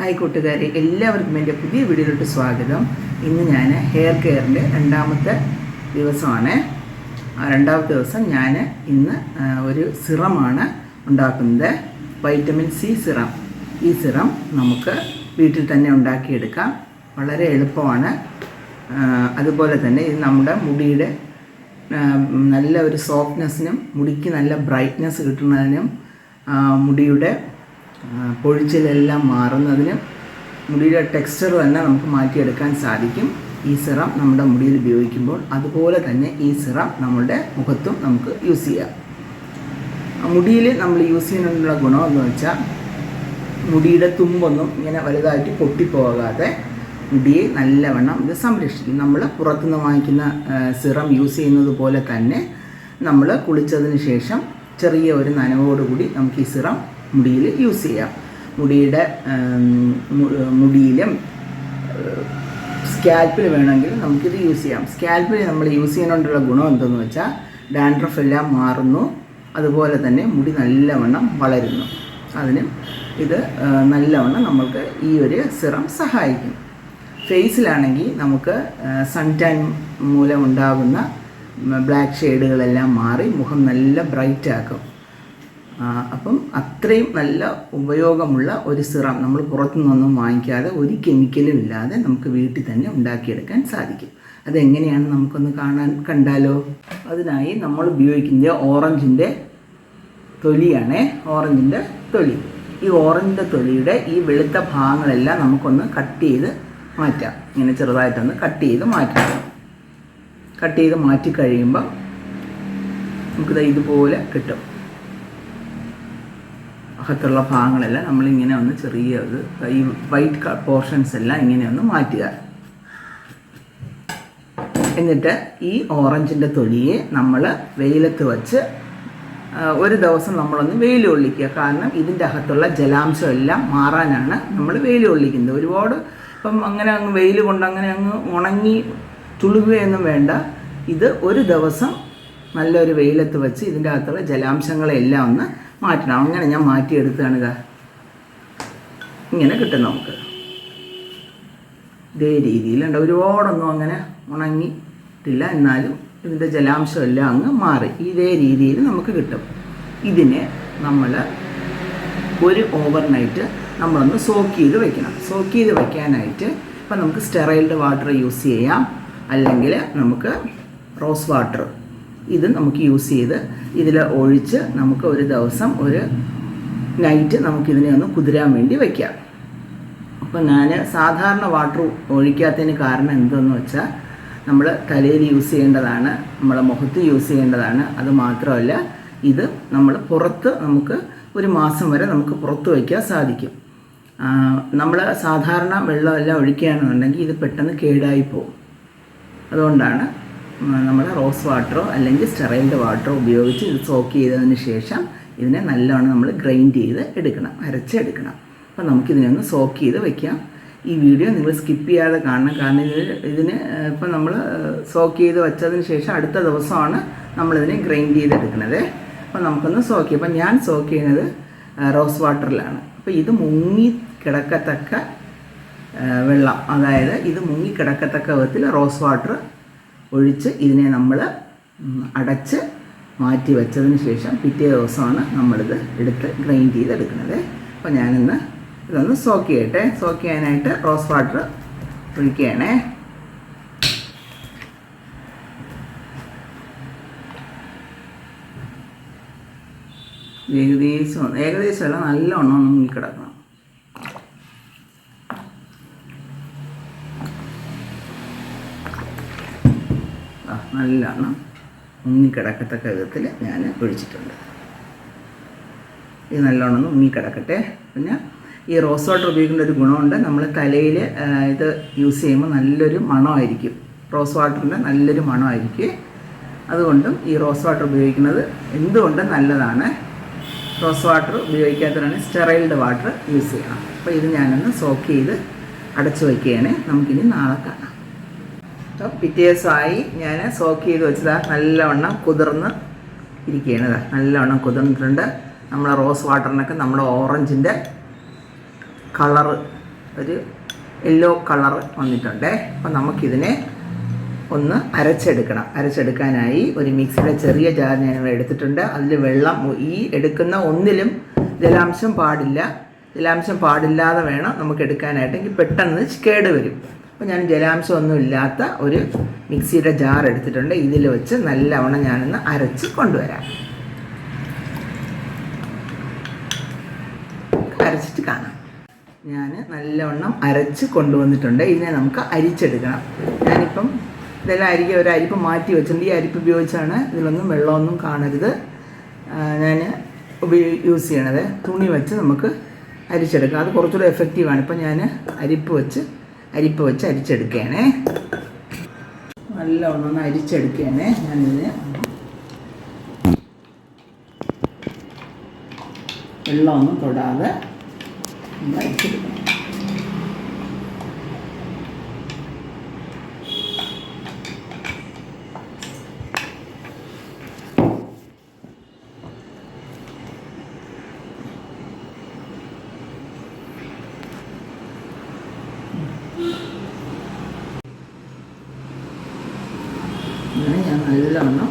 Hi കൂട്ടുകാരെ എല്ലാവർക്കും എന്റെ പുതിയ വീഡിയോയിലോട്ട് സ്വാഗതം. ഇന്ന് ഞാൻ ഹെയർ കെയറിന്റെ രണ്ടാമത്തെ ദിവസമാണ്. രണ്ടാമത്തെ ദിവസം ഞാൻ ഇന്ന് ഒരു സിറമാണ് ഉണ്ടാക്കുന്നത്. Vitamin C serum. ഈ സിറം നമുക്ക് വീട്ടിൽ തന്നെ ഉണ്ടാക്കിയെടുക്കാം. വളരെ എളുപ്പമാണ്. അതുപോലെ തന്നെ ഇത് നമ്മുടെ മുടിയുടെ നല്ല ഒരു സോഫ്റ്റ്നെസ്സിനും മുടിക്ക് നല്ല ബ്രൈറ്റ്നെസ് കിട്ടുന്നതിനും മുടിയുടെ പൊഴിച്ചിലെല്ലാം മാറുന്നതിന് മുടിയുടെ ടെക്സ്ചർ തന്നെ നമുക്ക് മാറ്റിയെടുക്കാൻ സാധിക്കും. ഈ സിറം നമ്മുടെ മുടിയിൽ ഉപയോഗിക്കുമ്പോൾ അതുപോലെ തന്നെ ഈ സിറം നമ്മുടെ മുഖത്തും നമുക്ക് യൂസ് ചെയ്യാം. മുടിയിൽ നമ്മൾ യൂസ് ചെയ്യുന്നതിനുള്ള ഗുണമെന്ന് വെച്ചാൽ മുടിയുടെ തുമ്പൊന്നും ഇങ്ങനെ വലുതായിട്ട് പൊട്ടിപ്പോകാതെ മുടിയെ നല്ലവണ്ണം ഇത് സംരക്ഷിക്കും. നമ്മൾ പുറത്തുനിന്ന് വാങ്ങിക്കുന്ന സിറം യൂസ് ചെയ്യുന്നത് പോലെ തന്നെ നമ്മൾ കുളിച്ചതിന് ശേഷം ചെറിയ ഒരു നനവോടുകൂടി നമുക്ക് ഈ സിറം മുടിയിൽ യൂസ് ചെയ്യാം. മുടിയുടെ മുടിയിലും സ്കാൽപ്പിൽ വേണമെങ്കിൽ നമുക്കിത് യൂസ് ചെയ്യാം. സ്കാൽപ്പിൽ നമ്മൾ യൂസ് ചെയ്യുന്നതുകൊണ്ടുള്ള ഗുണം എന്തെന്ന് വെച്ചാൽ ഡാൻഡ്രഫ് എല്ലാം മാറുന്നു. അതുപോലെ തന്നെ മുടി നല്ലവണ്ണം വളരുന്നു. അതിനും ഇത് നല്ലവണ്ണം നമ്മൾക്ക് ഈ ഒരു സിറം സഹായിക്കും. ഫേസിലാണെങ്കിൽ നമുക്ക് സൺ ടൈം മൂലം ഉണ്ടാകുന്ന ബ്ലാക്ക് ഷെയ്ഡുകളെല്ലാം മാറി മുഖം നല്ല ബ്രൈറ്റ് ആക്കും അപ്പം അത്രയും നല്ല ഉപയോഗമുള്ള ഒരു സിറം നമ്മൾ പുറത്തുനിന്നൊന്നും വാങ്ങിക്കാതെ ഒരു കെമിക്കലും ഇല്ലാതെ നമുക്ക് വീട്ടിൽ തന്നെ ഉണ്ടാക്കിയെടുക്കാൻ സാധിക്കും. അതെങ്ങനെയാണ് നമുക്കൊന്ന് കാണാൻ കണ്ടാലോ? അതിനായി നമ്മൾ ഉപയോഗിക്കുന്നത് ഓറഞ്ചിന്റെ തൊലിയാണ് ഓറഞ്ചിന്റെ തൊലി. ഈ ഓറഞ്ചിന്റെ തൊലിയുടെ ഈ വെളുത്ത ഭാഗങ്ങളെല്ലാം നമുക്കൊന്ന് കട്ട് ചെയ്ത് മാറ്റാം. ഇങ്ങനെ ചെറുതായിട്ടൊന്ന് കട്ട് ചെയ്ത് മാറ്റാം. കട്ട് ചെയ്ത് മാറ്റി കഴിയുമ്പം നമുക്കിത് ഇതുപോലെ കിട്ടും. അകത്തുള്ള ഭാഗങ്ങളെല്ലാം നമ്മളിങ്ങനെ ഒന്ന് ചെറിയ ഇത് ഈ വൈറ്റ് പോർഷൻസ് എല്ലാം ഇങ്ങനെ ഒന്ന് മാറ്റുക. എന്നിട്ട് ഈ ഓറഞ്ചിന്റെ തൊലിയെ നമ്മൾ വെയിലത്ത് വച്ച് ഒരു ദിവസം നമ്മളൊന്ന് വെയിൽ കൊള്ളിക്കുക കാരണം ഇതിന്റെ അകത്തുള്ള ജലാംശം എല്ലാം മാറാനാണ് നമ്മൾ വെയിൽ കൊള്ളിക്കുന്നത് ഒരുപാട് ഇപ്പം അങ്ങനെ അങ്ങ് വെയിൽ കൊണ്ട് അങ്ങനെ അങ്ങ് ഉണങ്ങി തുളുകയൊന്നും വേണ്ട. ഇത് ഒരു ദിവസം നല്ലൊരു വെയിലത്ത് വെച്ച് ഇതിന്റെ അകത്തുള്ള ജലാംശങ്ങളെല്ലാം ഒന്ന് മാറ്റണം. അങ്ങനെ ഞാൻ മാറ്റിയെടുക്കുകയാണ് ഇതാ. ഇങ്ങനെ കിട്ടും നമുക്ക്. ഇതേ രീതിയിലുണ്ട്. ഒരുപാടൊന്നും അങ്ങനെ ഉണങ്ങിയിട്ടില്ല. എന്നാലും ഇതിന്റെ ജലാംശം എല്ലാം അങ്ങ് മാറി. ഇതേ രീതിയിൽ നമുക്ക് കിട്ടും. ഇതിനെ നമ്മൾ ഒരു ഓവർനൈറ്റ് നമ്മളൊന്ന് സോക്ക് ചെയ്ത് വെക്കണം. സോക്ക് ചെയ്ത് വെക്കാനായിട്ട് ഇപ്പം നമുക്ക് സ്റ്റെറൈൽഡ് വാട്ടർ യൂസ് ചെയ്യാം. അല്ലെങ്കിൽ നമുക്ക് റോസ് വാട്ടർ ഇത് നമുക്ക് യൂസ് ചെയ്ത് ഇതിൽ ഒഴിച്ച് നമുക്ക് ഒരു ദിവസം ഒരു നൈറ്റ് നമുക്കിതിനെ ഒന്ന് കുതിരാൻ വേണ്ടി വയ്ക്കാം അപ്പം ഞാൻ സാധാരണ വാട്ടർ ഒഴിക്കാത്തതിന് കാരണം എന്തെന്ന് വെച്ചാൽ നമ്മൾ തലയിൽ യൂസ് ചെയ്യേണ്ടതാണ് നമ്മളെ മുഖത്ത് യൂസ് ചെയ്യേണ്ടതാണ്. അത് മാത്രമല്ല ഇത് നമ്മൾ പുറത്ത് നമുക്ക് ഒരു മാസം വരെ നമുക്ക് പുറത്ത് വയ്ക്കാൻ സാധിക്കും. നമ്മൾ സാധാരണ വെള്ളമെല്ലാം ഒഴിക്കുകയാണെന്നുണ്ടെങ്കിൽ ഇത് പെട്ടെന്ന് കേടായി പോകും. അതുകൊണ്ടാണ് നമ്മൾ റോസ് വാട്ടറോ അല്ലെങ്കിൽ സ്റ്റെറൈൽഡ് വാട്ടറോ ഉപയോഗിച്ച് ഇത് സോക്ക് ചെയ്തതിന് ശേഷം ഇതിനെ നല്ലോണം നമ്മൾ ഗ്രൈൻഡ് ചെയ്ത് എടുക്കണം അരച്ചെടുക്കണം. അപ്പോൾ നമുക്കിതിനെ ഒന്ന് സോക്ക് ചെയ്ത് വയ്ക്കാം ഈ വീഡിയോ നിങ്ങൾ സ്കിപ്പ് ചെയ്യാതെ കാണണം. കാരണം ഇത് ഇതിന് ഇപ്പം നമ്മൾ സോക്ക് ചെയ്ത് വെച്ചതിന് ശേഷം അടുത്ത ദിവസമാണ് നമ്മളിതിനെ ഗ്രൈൻഡ് ചെയ്തെടുക്കണത് അപ്പോൾ നമുക്കൊന്ന് സോക്ക് ചെയ്യാം. അപ്പം ഞാൻ സോക്ക് ചെയ്യുന്നത് റോസ് വാട്ടറിലാണ്. അപ്പോൾ ഇത് മുങ്ങി കിടക്കത്തക്ക വെള്ളം. അതായത് ഇത് മുങ്ങി കിടക്കത്തക്ക വിധത്തിൽ റോസ് വാട്ടർ ഒഴിച്ച് ഇതിനെ നമ്മൾ അടച്ച് മാറ്റി വെച്ചതിന് ശേഷം പിറ്റേ ദിവസമാണ് നമ്മളിത് എടുത്ത് ഗ്രൈൻഡ് ചെയ്തെടുക്കുന്നത്. അപ്പോൾ ഞാനിന്ന് ഇതൊന്ന് സോക്ക് ചെയ്യട്ടെ. സോക്ക് ചെയ്യാനായിട്ട് റോസ് വാട്ടർ ഒഴിക്കുകയാണേ. ഏകദേശം ഏകദേശം അല്ല നല്ലോണം മുങ്ങിക്കിടക്കണം ആ, നല്ലോണം മുങ്ങിക്കിടക്കത്തക്ക വിധത്തിൽ ഞാൻ ഒഴിച്ചിട്ടുണ്ട് ഇത് നല്ലോണം മുങ്ങിക്കിടക്കട്ടെ. പിന്നെ ഈ റോസ് വാട്ടർ ഉപയോഗിക്കേണ്ട ഒരു ഗുണമുണ്ട്. നമ്മൾ തലയിൽ ഇത് യൂസ് ചെയ്യുമ്പോൾ നല്ലൊരു മണമായിരിക്കും. റോസ് വാട്ടറിന്റെ നല്ലൊരു മണമായിരിക്കും. അതുകൊണ്ടും ഈ റോസ് വാട്ടർ ഉപയോഗിക്കുന്നത് എന്തുകൊണ്ടും നല്ലതാണ്? റോസ് വാട്ടർ ഉപയോഗിക്കാത്തവരാണ് സ്റ്റെറൈൽഡ് വാട്ടർ യൂസ് ചെയ്യണം. അപ്പോൾ ഇത് ഞാനൊന്ന് സോക്ക് ചെയ്ത് അടച്ചു വയ്ക്കുകയാണ്. നമുക്കിനി നാളെ കാണാം. അപ്പോൾ പിറ്റേ ദിവസമായി ഞാൻ സോക്ക് ചെയ്ത് വെച്ചതാ നല്ലവണ്ണം കുതിർന്ന് ഇരിക്കുകയാണ് നല്ലവണ്ണം കുതിർന്നിട്ടുണ്ട്. നമ്മളെ റോസ് വാട്ടറിനൊക്കെ നമ്മുടെ ഓറഞ്ചിന്റെ കളറ് ഒരു യെല്ലോ കളർ വന്നിട്ടുണ്ട്. അപ്പം നമുക്കിതിനെ ഒന്ന് അരച്ചെടുക്കണം. അരച്ചെടുക്കാനായി ഒരു മിക്സിയുടെ ചെറിയ ജാർ ഞാൻ എടുത്തിട്ടുണ്ട്. അതിൽ വെള്ളം ഈ എടുക്കുന്ന ഒന്നിലും ജലാംശം പാടില്ല. ജലാംശം പാടില്ലാതെ വേണം നമുക്ക് എടുക്കാനായിട്ട്. എങ്കിൽ പെട്ടെന്ന് കേട് വരും. അപ്പോൾ ഞാൻ ജലാംശം ഒന്നും ഇല്ലാത്ത ഒരു മിക്സിയുടെ ജാർ എടുത്തിട്ടുണ്ട്. ഇതിൽ വെച്ച് നല്ലവണ്ണം ഞാനൊന്ന് അരച്ച് കൊണ്ടുവരാം. അരച്ചിട്ട് കാണാം. ഞാൻ നല്ലവണ്ണം അരച്ച് കൊണ്ടുവന്നിട്ടുണ്ട്. ഇതിനെ നമുക്ക് അരിച്ചെടുക്കണം. ഞാനിപ്പം ഇതെല്ലാം അരിക ഒരു അരിപ്പ് മാറ്റി വെച്ചിട്ടുണ്ട്. ഈ അരിപ്പ് ഉപയോഗിച്ചാണ് ഇതിലൊന്നും വെള്ളമൊന്നും കാണരുത്. ഞാൻ ഉപയോഗി യൂസ് ചെയ്യണത്. തുണി വെച്ച് നമുക്ക് അരിച്ചെടുക്കാം. അത് കുറച്ചുകൂടെ എഫക്റ്റീവാണ് ഇപ്പം ഞാൻ അരിപ്പ് വെച്ച് അരിപ്പ് വെച്ച് അരിച്ചെടുക്കുകയാണേ. നല്ലവണ്ണം ഒന്ന് അരിച്ചെടുക്കുകയാണേ ഞാനിതിന് വെള്ളമൊന്നും തൊടാതെ അരിച്ചെടുക്കണം അങ്ങനെ ഞാൻ നല്ലവണ്ണം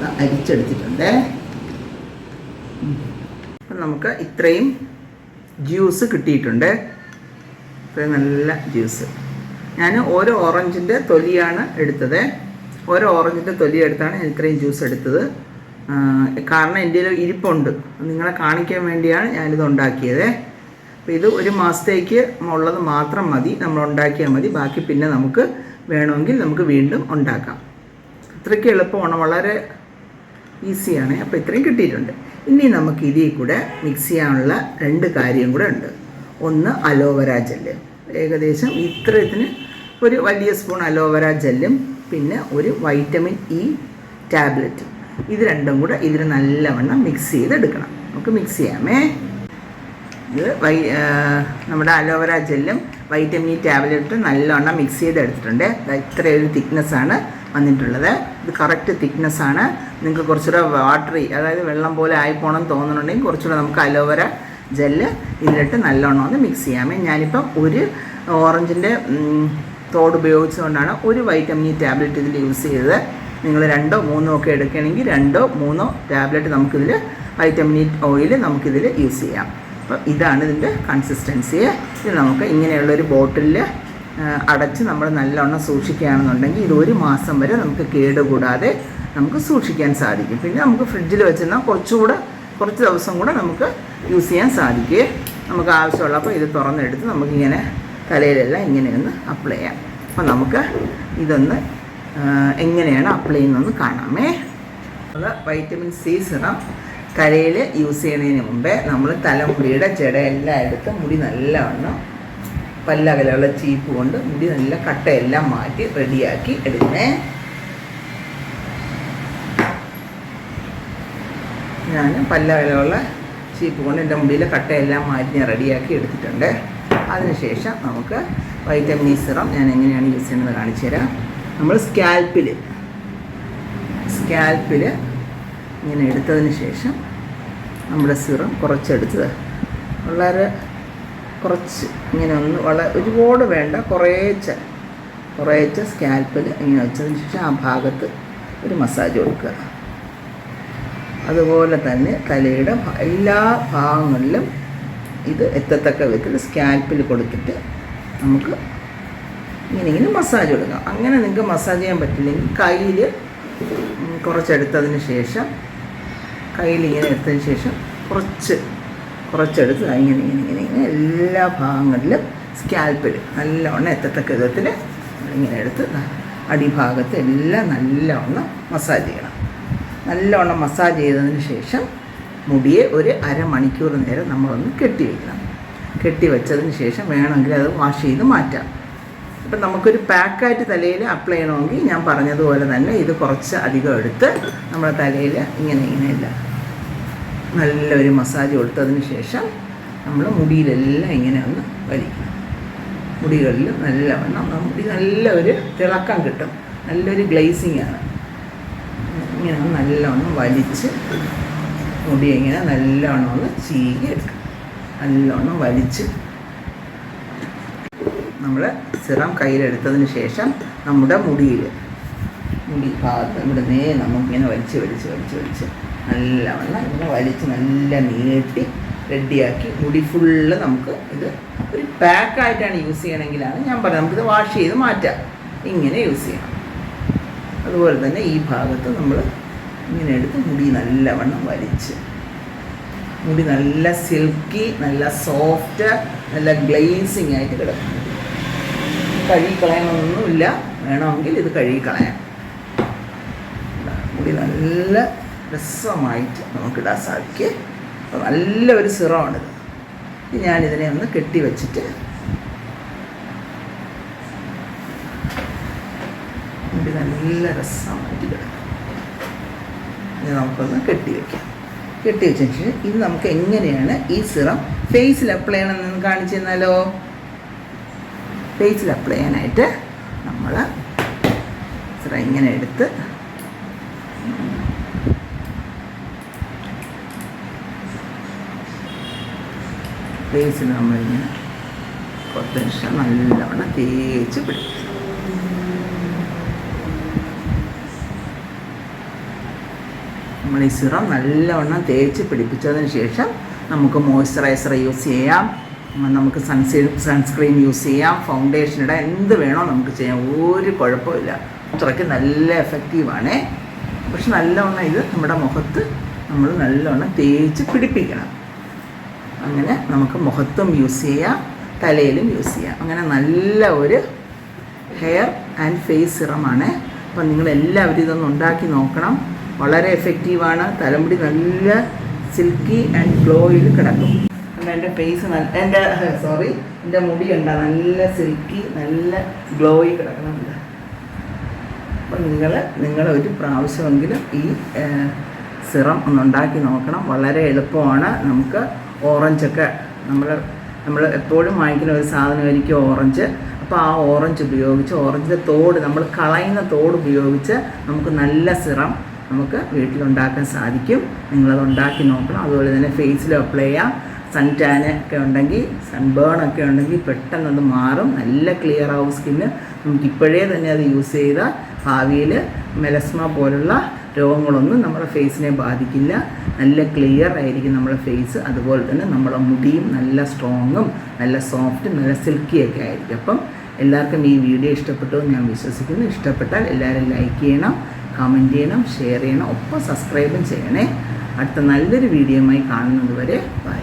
ദാ അരിച്ചെടുത്തിട്ടുണ്ട്. അപ്പം നമുക്ക് ഇത്രയും ജ്യൂസ് കിട്ടിയിട്ടുണ്ട്. ഇത്രയും നല്ല ജ്യൂസ്. ഞാൻ ഓരോ ഓറഞ്ചിന്റെ തൊലിയാണ് എടുത്തത്. ഓരോ ഓറഞ്ചിന്റെ തൊലി എടുത്താണ് ഞാൻ ഇത്രയും ജ്യൂസ് എടുത്തത്. കാരണം എന്റെ ഇരിപ്പുണ്ട്. നിങ്ങളെ കാണിക്കാൻ വേണ്ടിയാണ് ഞാനിത് ഉണ്ടാക്കിയത്. അപ്പോൾ ഇത് ഒരു മാസത്തേക്ക് ഉള്ളത് മാത്രം മതി. നമ്മൾ ഉണ്ടാക്കിയാൽ മതി. ബാക്കി പിന്നെ നമുക്ക് വേണമെങ്കിൽ നമുക്ക് വീണ്ടും ഉണ്ടാക്കാം. ഇത്രയ്ക്ക് എളുപ്പമാണ്. വളരെ ഈസിയാണ്. അപ്പോൾ ഇത്രയും കിട്ടിയിട്ടുണ്ട്. ഇനി നമുക്ക് ഇതിൽ കൂടെ മിക്സ് ചെയ്യാനുള്ള രണ്ട് കാര്യം കൂടെ ഉണ്ട്. ഒന്ന് അലോവര ജെല്ല്. ഏകദേശം ഇത്രത്തിന് ഒരു വലിയ സ്പൂൺ അലോവര ജെല്ലും പിന്നെ ഒരു വൈറ്റമിൻ ഇ ടാബ്ലറ്റും ഇത് രണ്ടും കൂടെ ഇതിൽ നല്ലവണ്ണം മിക്സ് ചെയ്തെടുക്കണം. നമുക്ക് മിക്സ് ചെയ്യാമേ. ഇത് വൈ നമ്മുടെ അലോവര ജെല്ലും വൈറ്റമിൻ ഇ ടാബ്ലറ്റും നല്ലവണ്ണം മിക്സ് ചെയ്തെടുത്തിട്ടുണ്ട്. ഇത്ര ഇത്രയൊരു തിക്നെസ്സാണ് വന്നിട്ടുള്ളത്. ഇത് കറക്റ്റ് തിക്നെസ് ആണ്. നിങ്ങൾക്ക് കുറച്ചുകൂടെ വാട്ടറി അതായത് വെള്ളം പോലെ ആയി ആയിപ്പോണം തോന്നുന്നുണ്ടെങ്കിൽ കുറച്ചുകൂടെ നമുക്ക് അലോവര ജെല്ല് ഇതിലിട്ട് നല്ലോണം ഒന്ന് മിക്സ് ചെയ്യാമേ ഞാനിപ്പം ഒരു ഓറഞ്ചിന്റെ തോട് ഉപയോഗിച്ചുകൊണ്ടാണ് ഒരു വൈറ്റമിൻ ടാബ്ലറ്റ് ഇതിൽ യൂസ് ചെയ്തത്. നിങ്ങൾ രണ്ടോ മൂന്നോ ഒക്കെ എടുക്കുകയാണെങ്കിൽ രണ്ടോ മൂന്നോ ടാബ്ലറ്റ് നമുക്കിതിൽ വൈറ്റമിൻ ഓയിൽ നമുക്കിതിൽ യൂസ് ചെയ്യാം. അപ്പം ഇതാണ് ഇതിന്റെ കൺസിസ്റ്റൻസി ഇത് നമുക്ക് ഇങ്ങനെയുള്ളൊരു ബോട്ടിലിൽ അടച്ച് നമ്മൾ നല്ലോണം സൂക്ഷിക്കുകയാണെന്നുണ്ടെങ്കിൽ ഇത് ഒരു മാസം വരെ നമുക്ക് കേടുകൂടാതെ നമുക്ക് സൂക്ഷിക്കാൻ സാധിക്കും. പിന്നെ നമുക്ക് ഫ്രിഡ്ജിൽ വെച്ചെന്നാൽ കുറച്ചുകൂടെ കുറച്ച് ദിവസം കൂടെ നമുക്ക് യൂസ് ചെയ്യാൻ സാധിക്കും നമുക്ക് ആവശ്യമുള്ളപ്പോൾ ഇത് തുറന്നെടുത്ത് നമുക്കിങ്ങനെ തലയിലെല്ലാം ഇങ്ങനെയൊന്ന് അപ്ലൈ ചെയ്യാം. അപ്പോൾ നമുക്ക് ഇതൊന്ന് എങ്ങനെയാണ് അപ്ലൈ ചെയ്യുന്നതെന്ന് കാണാമേ. നമ്മൾ വൈറ്റമിൻ സി സിറം തലയിൽ യൂസ് ചെയ്യുന്നതിന് മുമ്പേ നമ്മൾ തലമുടിയുടെ ജടയെല്ലാം എടുത്ത് മുടി നല്ലവണ്ണം പല്ലകലുള്ള ചീപ്പ് കൊണ്ട് മുടി നല്ല കട്ടയെല്ലാം മാറ്റി റെഡിയാക്കി എടുക്കണേ. ഞാൻ പല്ലകലുള്ള ചീപ്പ് കൊണ്ട് എന്റെ മുടിയിലെ കട്ടയെല്ലാം മാറ്റി ഞാൻ റെഡിയാക്കി എടുത്തിട്ടുണ്ട്. അതിനുശേഷം നമുക്ക് വൈറ്റമിൻ സിറം ഞാൻ എങ്ങനെയാണ് യൂസ് ചെയ്യുന്നത് കാണിച്ചു തരാം. നമ്മൾ സ്കാൽപ്പിൽ സ്കാൽപ്പിൽ ഇങ്ങനെ എടുത്തതിന് ശേഷം നമ്മുടെ സിറം കുറച്ചെടുത്തത്. വളരെ കുറച്ച് ഇങ്ങനെ ഒന്ന് വളരെ ഒരുപാട് വേണ്ട കുറേ കുറേ സ്കാൽപ്പിൽ ഇങ്ങനെ വെച്ചതിന് ശേഷം ആ ഭാഗത്ത് ഒരു മസാജ് കൊടുക്കുക. അതുപോലെ തന്നെ തലയുടെ എല്ലാ ഭാഗങ്ങളിലും ഇത് എത്തത്തക്ക വിധത്തിൽ സ്കാൽപ്പിൽ കൊടുത്തിട്ട് നമുക്ക് ഇങ്ങനെ ഇങ്ങനെ മസാജ് കൊടുക്കാം. അങ്ങനെ നിങ്ങൾക്ക് മസാജ് ചെയ്യാൻ പറ്റില്ലെങ്കിൽ കയ്യിൽ കുറച്ചെടുത്തതിന് ശേഷം കയ്യിൽ ഇങ്ങനെ എടുത്തതിന് ശേഷം കുറച്ച് കുറച്ചെടുത്ത് ഇങ്ങനെ ഇങ്ങനെ ഇങ്ങനെ എല്ലാ ഭാഗങ്ങളിലും സ്കാൽപ്പിൽ നല്ലവണ്ണം എത്തത്തക്ക വിധത്തിൽ ഇങ്ങനെ എടുത്ത് അടിഭാഗത്ത് എല്ലാം നല്ലവണ്ണം മസാജ് ചെയ്യണം. നല്ലവണ്ണം മസാജ് ചെയ്തതിന് ശേഷം മുടിയെ ഒരു അരമണിക്കൂർ നേരം നമ്മളൊന്ന് കെട്ടി വയ്ക്കണം കെട്ടി വെച്ചതിന് ശേഷം വേണമെങ്കിൽ അത് വാഷ് ചെയ്ത് മാറ്റാം. ഇപ്പം നമുക്കൊരു പാക്കായിട്ട് തലയിൽ അപ്ലൈ ചെയ്യണമെങ്കിൽ ഞാൻ പറഞ്ഞതുപോലെ തന്നെ ഇത് കുറച്ച് അധികം എടുത്ത് നമ്മുടെ തലയിൽ ഇങ്ങനെ ഇങ്ങനെയല്ല നല്ലൊരു മസാജ് കൊടുത്തതിന് ശേഷം നമ്മൾ മുടിയിലെല്ലാം ഇങ്ങനെ ഒന്ന് വലിക്കണം. മുടികളിൽ നല്ലവണ്ണം വണ്ണം മുടി നല്ല ഒരു തിളക്കം കിട്ടും. നല്ലൊരു ഗ്ലേസിങ് ആണ്. ഇങ്ങനെ ഒന്ന് നല്ലവണ്ണം വലിച്ച് മുടി ഇങ്ങനെ നല്ലവണ്ണം ഒന്ന് ചീകി എടുക്കും. നല്ലവണ്ണം വലിച്ച്. നമ്മൾ സിറം കയ്യിലെടുത്തതിന് ശേഷം നമ്മുടെ മുടിയിൽ മുടി ഭാഗത്ത് ഇവിടെ നേ നമുക്കിങ്ങനെ വലിച്ച് വലിച്ച് വലിച്ച് വലിച്ച് നല്ലവണ്ണം ഇങ്ങനെ വലിച്ച് നല്ല നീട്ടി റെഡിയാക്കി മുടി ഫുള്ള് നമുക്ക് ഇത് ഒരു പാക്കായിട്ടാണ് യൂസ് ചെയ്യണമെങ്കിലാണ് ഞാൻ പറഞ്ഞത്. നമുക്കിത് വാഷ് ചെയ്ത് മാറ്റാം. ഇങ്ങനെ യൂസ് ചെയ്യണം. അതുപോലെ തന്നെ ഈ ഭാഗത്ത് നമ്മൾ ഇങ്ങനെ എടുത്ത് മുടി നല്ലവണ്ണം വലിച്ച്. മുടി നല്ല സിൽക്കി നല്ല സോഫ്റ്റ് നല്ല ഗ്ലേസിങ് ആയിട്ട് കിടക്കും. കഴുകിക്കളയാനൊന്നുമില്ല വേണമെങ്കിൽ ഇത് കഴുകിക്കളയാം കളയാം. മുടി നല്ല രസമായിട്ട് നമുക്കിടാൻ സാധിക്കും. നല്ല ഒരു സിറമാണിത് ഞാനിതിനെ ഒന്ന് കെട്ടി വെച്ചിട്ട് നല്ല രസമായിട്ട് കിടക്കും. ഇനി നമുക്കൊന്ന് കെട്ടി വയ്ക്കാം കെട്ടി വെച്ചതിന് ശേഷം ഇത് നമുക്ക് എങ്ങനെയാണ് ഈ സിറം ഫേസിൽ അപ്ലൈ ചെയ്യണമെന്ന് കാണിച്ചു തന്നാലോ? ഫേസിൽ അപ്ലൈ ചെയ്യാനായിട്ട് നമ്മൾ സിറം ഇങ്ങനെ എടുത്ത് ഫേസിൽ നമ്മളിങ്ങനെ പത്ത് നിമിഷം നല്ലവണ്ണം തേച്ച് പിടിക്കും. നമ്മൾ ഈ സിറം നല്ലവണ്ണം തേച്ച് പിടിപ്പിച്ചതിന് ശേഷം നമുക്ക് മോയ്സ്ചറൈസർ യൂസ് ചെയ്യാം. നമുക്ക് സൺസ്ക്രീൻ സൺസ്ക്രീൻ യൂസ് ചെയ്യാം. ഫൗണ്ടേഷൻ ഇടാം. എന്ത് വേണോ നമുക്ക് ചെയ്യാം. ഒരു കുഴപ്പമില്ല. അത്രയ്ക്ക് നല്ല എഫക്റ്റീവാണേ പക്ഷെ നല്ലവണ്ണം ഇത് നമ്മുടെ മുഖത്ത് നമ്മൾ നല്ലവണ്ണം തേച്ച് പിടിപ്പിക്കണം. അങ്ങനെ നമുക്ക് മുഖത്തും യൂസ് ചെയ്യാം തലയിലും യൂസ് ചെയ്യാം. അങ്ങനെ നല്ല ഒരു ഹെയർ ആൻഡ് ഫേസ് സിറമാണ്. അപ്പം നിങ്ങളെല്ലാവരും ഇതൊന്ന് ഉണ്ടാക്കി നോക്കണം. വളരെ എഫക്റ്റീവാണ് തലമുടി നല്ല സിൽക്കി ആൻഡ് ഗ്ലോയിൽ കിടക്കും. അപ്പം എന്റെ ഫേസ് നല്ല എന്റെ സോറി എന്റെ മുടി ഉണ്ട നല്ല സിൽക്കി നല്ല ഗ്ലോയിൽ കിടക്കുന്നുണ്ട് അപ്പം നിങ്ങൾ നിങ്ങൾ ഒരു പ്രാവശ്യമെങ്കിലും ഈ സിറം ഒന്ന് ഉണ്ടാക്കി നോക്കണം. വളരെ എളുപ്പമാണ്. നമുക്ക് ഓറഞ്ചൊക്കെ നമ്മൾ നമ്മൾ എപ്പോഴും വാങ്ങിക്കുന്ന ഒരു സാധനമായിരിക്കും ഓറഞ്ച്. അപ്പോൾ ആ ഓറഞ്ച് ഉപയോഗിച്ച് ഓറഞ്ചിന്റെ തോട് നമ്മൾ കളയുന്ന തോട് ഉപയോഗിച്ച് നമുക്ക് നല്ല സിറം നമുക്ക് വീട്ടിലുണ്ടാക്കാൻ സാധിക്കും. നിങ്ങളത് ഉണ്ടാക്കി നോക്കണം. അതുപോലെ തന്നെ ഫേസിൽ അപ്ലൈ ചെയ്യാം. സൺ ടാൻ ഒക്കെ ഉണ്ടെങ്കിൽ സൺബേൺ ഒക്കെ ഉണ്ടെങ്കിൽ പെട്ടെന്ന് അത് മാറും. നല്ല ക്ലിയർ ആവും സ്കിന്ന് നമുക്ക് ഇപ്പോഴേ തന്നെ അത് യൂസ് ചെയ്താൽ ഭാവിയിൽ മെലസ്മ പോലുള്ള രോഗങ്ങളൊന്നും നമ്മുടെ ഫേസിനെ ബാധിക്കില്ല. നല്ല ക്ലിയർ ആയിരിക്കും നമ്മുടെ ഫേസ് അതുപോലെ തന്നെ നമ്മുടെ മുടിയും നല്ല സ്ട്രോങ്ങും നല്ല സോഫ്റ്റും നല്ല സിൽക്കിയൊക്കെ ആയിരിക്കും. അപ്പം എല്ലാവർക്കും ഈ വീഡിയോ ഇഷ്ടപ്പെട്ടു എന്ന് ഞാൻ വിശ്വസിക്കുന്നു. ഇഷ്ടപ്പെട്ടാൽ എല്ലാവരും ലൈക്ക് ചെയ്യണം കമന്റ് ചെയ്യണം ഷെയർ ചെയ്യണം ഒപ്പം സബ്സ്ക്രൈബും ചെയ്യണേ. അടുത്ത നല്ലൊരു വീഡിയോയുമായി കാണുന്നത് വരെ ബൈ